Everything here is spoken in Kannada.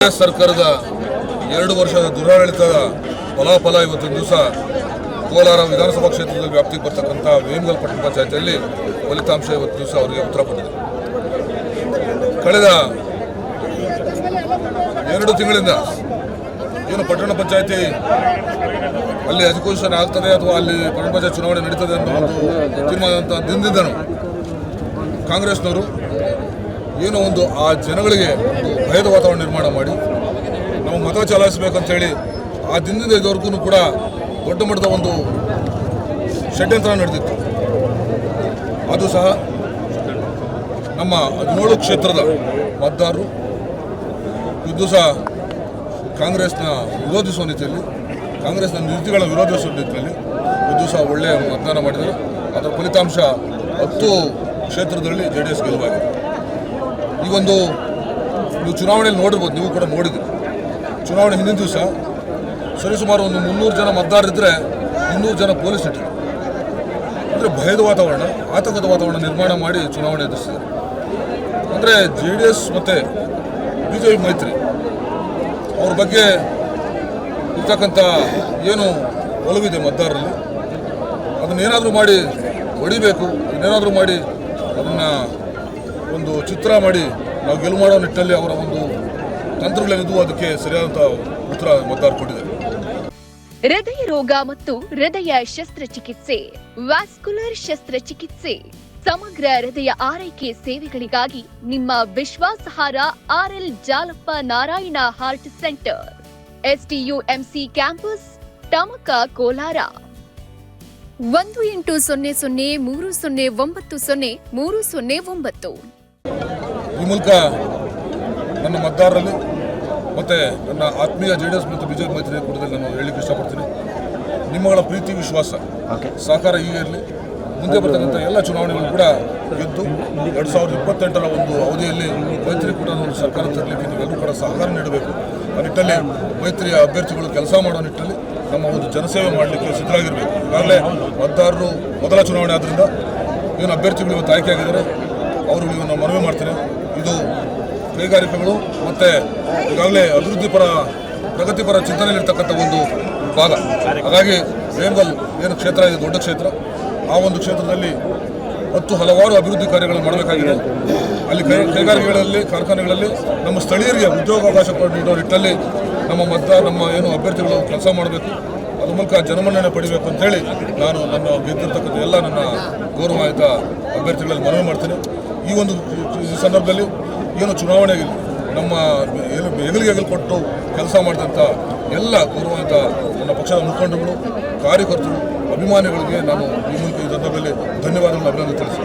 ಸರ್ಕಾರದ ಎರಡು ವರ್ಷದ ದುರಾಡಳಿತದ ಫಲಾಫಲ ಇವತ್ತಿನ ದಿವಸ ಕೋಲಾರ ವಿಧಾನಸಭಾ ಕ್ಷೇತ್ರದ ವ್ಯಾಪ್ತಿಗೆ ಬರ್ತಕ್ಕಂಥ ವೇಮಗಲ್ ಪಟ್ಟಣ ಪಂಚಾಯತಿಯಲ್ಲಿ ಫಲಿತಾಂಶ ಇವತ್ತು ದಿವಸ ಅವರಿಗೆ ಉತ್ತರ ಬಂದಿದೆ. ಕಳೆದ ಎರಡು ತಿಂಗಳಿಂದ ಏನು ಪಟ್ಟಣ ಪಂಚಾಯತಿ ಅಲ್ಲಿ ಎಜುಕೇಷನ್ ಆಗ್ತದೆ ಅಥವಾ ಅಲ್ಲಿ ಪಟ್ಟಣ ಪಂಚಾಯತ್ ಚುನಾವಣೆ ನಡೀತದೆ ಅನ್ನೋ ಒಂದು ತೀರ್ಮಾನ ಅಂತ ದಿನದಿಂದನೂ ಕಾಂಗ್ರೆಸ್ನವರು ಏನೋ ಒಂದು ಆ ಜನಗಳಿಗೆ ಭಯದ ವಾತಾವರಣ ನಿರ್ಮಾಣ ಮಾಡಿ, ನಾವು ಮತ ಚಲಾಯಿಸಬೇಕಂತೇಳಿ ಆ ದಿನದಿಂದ ಇದುವರೆಗೂ ಕೂಡ ದೊಡ್ಡ ಮಟ್ಟದ ಒಂದು ಷಡ್ಯಂತ್ರ ನಡೆದಿತ್ತು. ಅದು ಸಹ ನಮ್ಮ ಹದಿನೇಳು ಕ್ಷೇತ್ರದ ಮತದಾರರು, ಇದು ಸಹ ಕಾಂಗ್ರೆಸ್ನ ವಿರೋಧಿಸುವ ನಿಟ್ಟಿನಲ್ಲಿ, ಕಾಂಗ್ರೆಸ್ನ ನೀತಿಗಳ ವಿರೋಧಿಸುವ ನಿಟ್ಟಿನಲ್ಲಿ ಇದು ಸಹ ಒಳ್ಳೆಯ ಮತದಾನ ಮಾಡಿದ್ದಾರೆ. ಅದರ ಫಲಿತಾಂಶ ಹತ್ತು ಕ್ಷೇತ್ರದಲ್ಲಿ ಜೆ ಡಿ ಎಸ್ ಗೆಲುವಾಗಿದೆ. ಈ ಒಂದು ನೀವು ಚುನಾವಣೆಯಲ್ಲಿ ನೋಡಿರ್ಬೋದು, ನೀವು ಕೂಡ ನೋಡಿದ್ರಿ. ಚುನಾವಣೆ ಹಿಂದಿನ ದಿವಸ ಸರಿಸುಮಾರು ಒಂದು ಮುನ್ನೂರು ಜನ ಮತದಾರರಿದ್ದರೆ ಇನ್ನೂರು ಜನ ಪೊಲೀಸ್ ಇಟ್ಟರು ಅಂದರೆ ಭಯದ ವಾತಾವರಣ, ಆತಂಕದ ವಾತಾವರಣ ನಿರ್ಮಾಣ ಮಾಡಿ ಚುನಾವಣೆ ಎದುರಿಸಿದ್ದಾರೆ ಅಂದರೆ ಜೆ ಡಿ ಎಸ್ ಮತ್ತು ಬಿ ಜೆ ಪಿ ಮೈತ್ರಿ, ಅವ್ರ ಬಗ್ಗೆ ಇರ್ತಕ್ಕಂಥ ಏನು ಒಲವಿದೆ ಮತದಾರರಲ್ಲಿ? ಅದನ್ನೇನಾದರೂ ಮಾಡಿ ಹೊಡಿಬೇಕು ಅದನ್ನೇನಾದರೂ ಮಾಡಿ ಅದನ್ನು ಒಂದು ಚಿತ್ರ ಮಾಡಿ ನಾವು ಗೆಲುವು ಮಾಡೋ ನಿಟ್ಟಿನಲ್ಲಿ ಅವರ ಒಂದು ತಂತ್ರಗಳೇನಿದ್ವು, ಅದಕ್ಕೆ ಸರಿಯಾದಂಥ ಉತ್ತರ ಮತದಾರ ಕೊಟ್ಟಿದೆ ಹೃದಯ ರೋಗ ಮತ್ತು ಹೃದಯ ಶಸ್ತ್ರಚಿಕಿತ್ಸೆ, ವ್ಯಾಸ್ಕುಲರ್ ಶಸ್ತ್ರಚಿಕಿತ್ಸೆ, ಸಮಗ್ರ ಹೃದಯ ಆರೈಕೆ ಸೇವೆಗಳಿಗಾಗಿ ನಿಮ್ಮ ವಿಶ್ವಾಸಹಾರ R L Jalappa Narayana heart centre STUMC campus, Tamaka Kolar. ಒಂದು ಎಂಟು ಸೊನ್ನೆ ಸೊನ್ನೆ ಮೂರು ಸೊನ್ನೆ ಒಂಬತ್ತು ಸೊನ್ನೆ ಮೂರು ಸೊನ್ನೆ ಒಂಬತ್ತು. ಈ ಮೂಲಕ ನನ್ನ ಮತದಾರರಲ್ಲಿ ಮತ್ತು ನನ್ನ ಆತ್ಮೀಯ ಜೆ ಡಿ ಎಸ್ ಮತ್ತು ಬಿಜೆಪಿ ಮೈತ್ರಿ ಕೂಟದಲ್ಲಿ ನಾನು ಹೇಳಲಿಕ್ಕೆ ಇಷ್ಟಪಡ್ತೀನಿ. ನಿಮ್ಮಗಳ ಪ್ರೀತಿ ವಿಶ್ವಾಸ ಸಹಕಾರ ಈಗ ಇರಲಿ. ಮುಂದೆ ಬರ್ತಕ್ಕಂಥ ಎಲ್ಲ ಚುನಾವಣೆಗಳು ಕೂಡ ಗೆದ್ದು ಎರಡು ಸಾವಿರದ ಇಪ್ಪತ್ತೆಂಟರ ಒಂದು ಅವಧಿಯಲ್ಲಿ ಮೈತ್ರಿಕೂಟದ ಒಂದು ಸರ್ಕಾರ ತರಲಿಕ್ಕೆ ನೀವೆಲ್ಲರೂ ಕೂಡ ಸಹಕಾರ ನೀಡಬೇಕು. ಆ ನಿಟ್ಟಲ್ಲಿ ಮೈತ್ರಿಯ ಅಭ್ಯರ್ಥಿಗಳು ಕೆಲಸ ಮಾಡೋ ನಿಟ್ಟಲ್ಲಿ ನಮ್ಮ ಒಂದು ಜನಸೇವೆ ಮಾಡಲಿಕ್ಕೆ ಸಿದ್ಧರಾಗಿರಬೇಕು. ಈಗಾಗಲೇ ಮತದಾರರು ಮೊದಲ ಚುನಾವಣೆ ಆದ್ದರಿಂದ ಏನು ಅಭ್ಯರ್ಥಿಗಳು ಇವತ್ತು ಆಯ್ಕೆಯಾಗಿದ್ದಾರೆ ಅವರುಗಳಿಗೆ ನಾನು ಮನವಿ ಮಾಡ್ತೇನೆ ಇದು ಕೈಗಾರಿಕೆಗಳು ಮತ್ತು ಈಗಾಗಲೇ ಅಭಿವೃದ್ಧಿಪರ ಪ್ರಗತಿಪರ ಚಿಂತನೆಯಲ್ಲಿರ್ತಕ್ಕಂಥ ಒಂದು ಭಾಗ. ಹಾಗಾಗಿ ವೇಮಗಲ್ ಏನು ಕ್ಷೇತ್ರ ಇದೆ, ದೊಡ್ಡ ಕ್ಷೇತ್ರ, ಆ ಒಂದು ಕ್ಷೇತ್ರದಲ್ಲಿ ಮತ್ತು ಹಲವಾರು ಅಭಿವೃದ್ಧಿ ಕಾರ್ಯಗಳನ್ನು ಮಾಡಬೇಕಾಗಿದೆ. ಅಲ್ಲಿ ಕೈ, ಕೈಗಾರಿಕೆಗಳಲ್ಲಿ, ಕಾರ್ಖಾನೆಗಳಲ್ಲಿ ನಮ್ಮ ಸ್ಥಳೀಯರಿಗೆ ಉದ್ಯೋಗಾವಕಾಶ ನೀಡೋ ನಿಟ್ಟಲ್ಲಿ ನಮ್ಮ ಮತ, ನಮ್ಮ ಏನು ಅಭ್ಯರ್ಥಿಗಳು ಕೆಲಸ ಮಾಡಬೇಕು. ಅದ್ರ ಮೂಲಕ ಜನಮನ್ನಣೆ ಪಡಿಬೇಕು ಅಂತೇಳಿ ನಾನು ನನ್ನ ಗೆದ್ದಿರ್ತಕ್ಕಂಥ ಎಲ್ಲ ನನ್ನ ಗೌರವಾಯಿತ ಅಭ್ಯರ್ಥಿಗಳಲ್ಲಿ ಮನವಿ ಮಾಡ್ತೇನೆ. ಈ ಒಂದು ಸಂದರ್ಭದಲ್ಲಿ ಏನು ಚುನಾವಣೆಗೆ ನಮ್ಮ ಏನು ಹೆಗಲಿಗೆ ಹೆಗಲು ಕೊಟ್ಟು ಕೆಲಸ ಮಾಡಿದಂಥ ಎಲ್ಲ ಗೌರವಾಯುತ ನನ್ನ ಪಕ್ಷದ ಮುಖಂಡಗಳು ಕಾರ್ಯಕರ್ತರು, ಅಭಿಮಾನಿಗಳಿಗೆ ನಾನು ಈ ಸಂದರ್ಭದಲ್ಲಿ ಧನ್ಯವಾದಗಳನ್ನು ಅಭಿನಂದನೆ ತಿಳಿಸಿ